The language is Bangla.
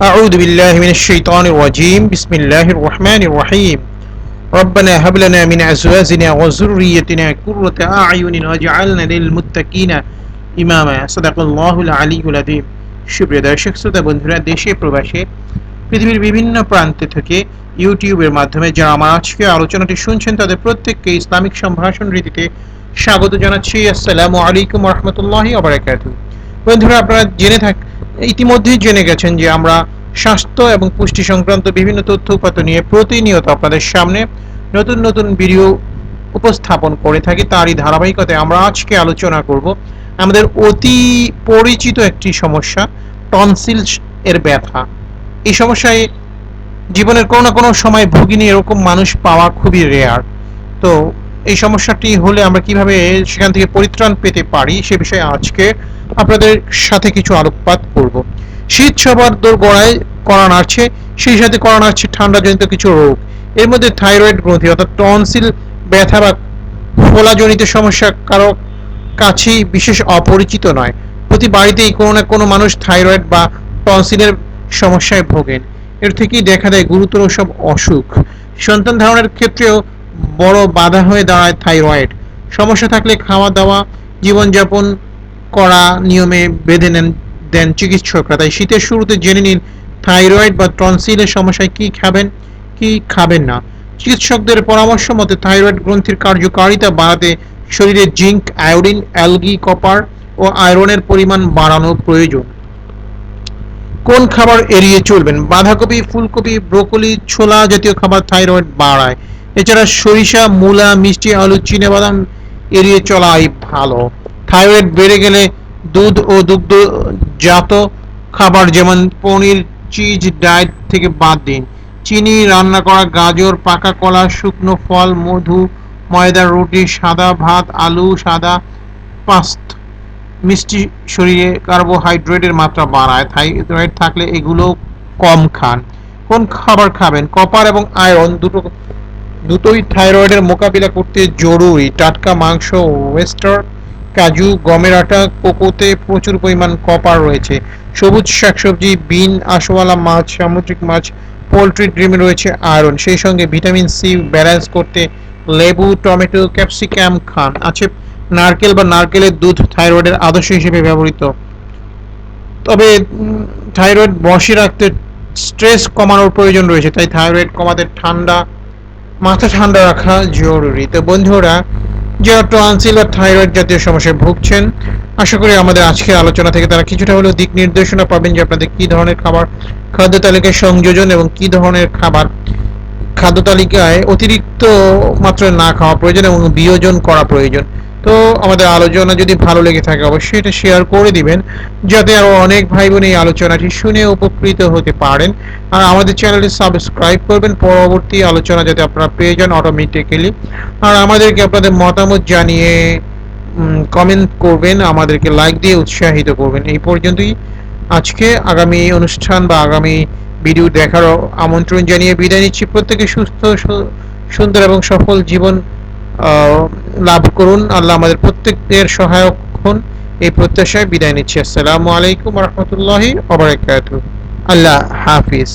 أعوذ بالله من الشيطان الرجيم بسم الله الرحمن الرحيم ربنا هب لنا من أزواجنا وذريتنا قرة أعين واجعلنا للمتقين ইমামা সাদাকুল্লাহুল আলিউল আদিম সুপ্রিয় দর্শক শ্রোতা বন্ধুরা দেশে প্রবাসে পৃথিবীর বিভিন্ন প্রান্তে থেকে ইউটিউবের মাধ্যমে যারা আমার আজকে আলোচনাটি শুনছেন তাদের প্রত্যেককে ইসলামিক সম্ভাষণ রীতিতে স্বাগত জানাচ্ছি আসসালামু আলাইকুম রহমতুল্লাহি আবরাকাত বন্ধুরা আপনারা জেনে থাক ইতিমধ্যেই জেনে গেছেন যে আমরা স্বাস্থ্য এবং পুষ্টি সংক্রান্ত বিভিন্ন তথ্য উপাত্ত নিয়ে প্রতিনিয়ত আপনাদের সামনে নতুন নতুন ভিডিও উপস্থাপন করে থাকি। তারই ধারাবাহিকতায় আমরা আজকে আলোচনা করব আমাদের অতি পরিচিত একটি সমস্যা টনসিল এর ব্যথা। এই সমস্যায় জীবনের কোনো না কোনো সময় ভুগিনি এরকম মানুষ পাওয়া খুবই রেয়ার তো এই সমস্যাটি হলে আমরা কীভাবে সেখান থেকে পরিত্রাণ পেতে পারি সে বিষয়ে আজকে আপনাদের সাথে কিছু আলোকপাত করব। শীত সবার দোর গড়ায় করা নাড়ছে সেই সাথে করা নাড়ছে ঠান্ডাজনিত কিছু রোগ। এর মধ্যে থাইরয়েড গ্রন্থি, অর্থাৎ টনসিল ব্যথা বা ফোলাজনিত সমস্যা কারও কাছেই বিশেষ অপরিচিত নয়। প্রতি বাড়িতেই কোনো না কোনো মানুষ থাইরয়েড বা টনসিলের সমস্যায় ভোগেন। এর থেকেই দেখা দেয় গুরুতর সব অসুখ। সন্তান ধারণের ক্ষেত্রেও বড় বাধা হয়ে দাঁড়ায় থাইরয়েড। সমস্যা থাকলে খাওয়া দাওয়া জীবনযাপন করা নিয়মে বেঁধে নেন, দেন চিকিৎসকরা। তাই শীতের শুরুতে জেনে নিন, থাইরয়েড বা টনসিলের সমস্যায় কি খাবেন কি খাবেন না। চিকিৎসকদের পরামর্শ মতে, থাইরয়েড গ্রন্থির কার্যকারিতা বাড়াতে শরীরে জিঙ্ক, আয়োডিন, অ্যালগি, কপার ও আয়রনের পরিমাণ বাড়ানো প্রয়োজন। কোন খাবার এড়িয়ে চলবেন? বাঁধাকপি, ফুলকপি, ব্রোকলি, ছোলা জাতীয় খাবার থাইরয়েড বাড়ায়। এছাড়া সরিষা, মূলা, মিষ্টি, আলু বাদাম এড়িয়ে চলাই ভালো। থাইরয়েড বেড়ে গেলে দুধ ও দুগ্ধজাত খাবার যেমন পনির, চিজ, ডায়েট থেকে বাদ দিন। চিনি, রান্না করা গাজর, পাকা কলা, শুকনো ফল, মধু ময়দার রুটি, সাদা ভাত, আলু, সাদা পাস্ত মিষ্টি শরীরে কার্বোহাইড্রেটের মাত্রা বাড়ায়। থাইরয়েড থাকলে এগুলো কম খান। কোন খাবার খাবেন? কপার এবং আয়রন দুটো দুটোই থাইরয়েডের মোকাবিলা করতে জরুরি। টাটকা মাংস, ওয়েস্টার, কাজু, গমের আটা, কোকোতে প্রচুর পরিমাণ কপার রয়েছে। সবুজ শাকসবজি, বিন, আশওয়ালা মাছ, সামুদ্রিক মাছ, পোলট্রি ডিমে রয়েছে, আয়রন। সেই সঙ্গে ভিটামিন সি ব্যালেন্স করতে লেবু, টমেটো, ক্যাপসিকাম খান। আছে নারকেল বা নারকেলের দুধ থাইরয়েডের আদর্শ হিসেবে ব্যবহৃত। তবে থাইরয়েড বসে রাখতে স্ট্রেস কমানোর প্রয়োজন রয়েছে, তাই থাইরয়েড কমাতে ঠান্ডা মাথা ঠান্ডা রাখা জরুরি। তো বন্ধুরা যারা টনসিল আর থাইরয়েড জাতীয় সমস্যায় ভুগছেন। আশা করি আমাদের আজকের আলোচনা থেকে তারা কিছুটা হলেও দিক নির্দেশনা পাবেন যে আপনাদের কী ধরনের খাবার, খাদ্য তালিকায় সংযোজন এবং কী ধরনের খাবার, খাদ্য তালিকায় অতিরিক্ত মাত্রায় না খাওয়া প্রয়োজন এবং বিয়োজন করা প্রয়োজন। তো আমাদের আলোচনা যদি ভালো লেগে থাকে, অবশ্যই এটা শেয়ার করে দিবেন, যাতে আরও অনেক ভাই বোন এই আলোচনাটি শুনে উপকৃত হতে পারেন। আর আমাদের চ্যানেলটি সাবস্ক্রাইব করবেন, পরবর্তী আলোচনা যাতে আপনারা পেয়ে যান অটোমেটিক্যালি আর আমাদেরকে আপনাদের মতামত জানিয়ে কমেন্ট করবেন, আমাদেরকে লাইক দিয়ে উৎসাহিত করবেন। এই পর্যন্তই আজকে আগামী অনুষ্ঠান বা আগামী ভিডিও দেখার আমন্ত্রণ জানিয়ে বিদায় নিচ্ছি। প্রত্যেকে সুস্থ সুন্দর এবং সফল জীবন লাভ করুন। আল্লাহ আমাদের প্রত্যেকের সহায়ক হন। এই প্রত্যাশায় বিদায় নিচ্ছি। আসসালামু আলাইকুম রহমতুল্লাহি আল্লাহ হাফিজ।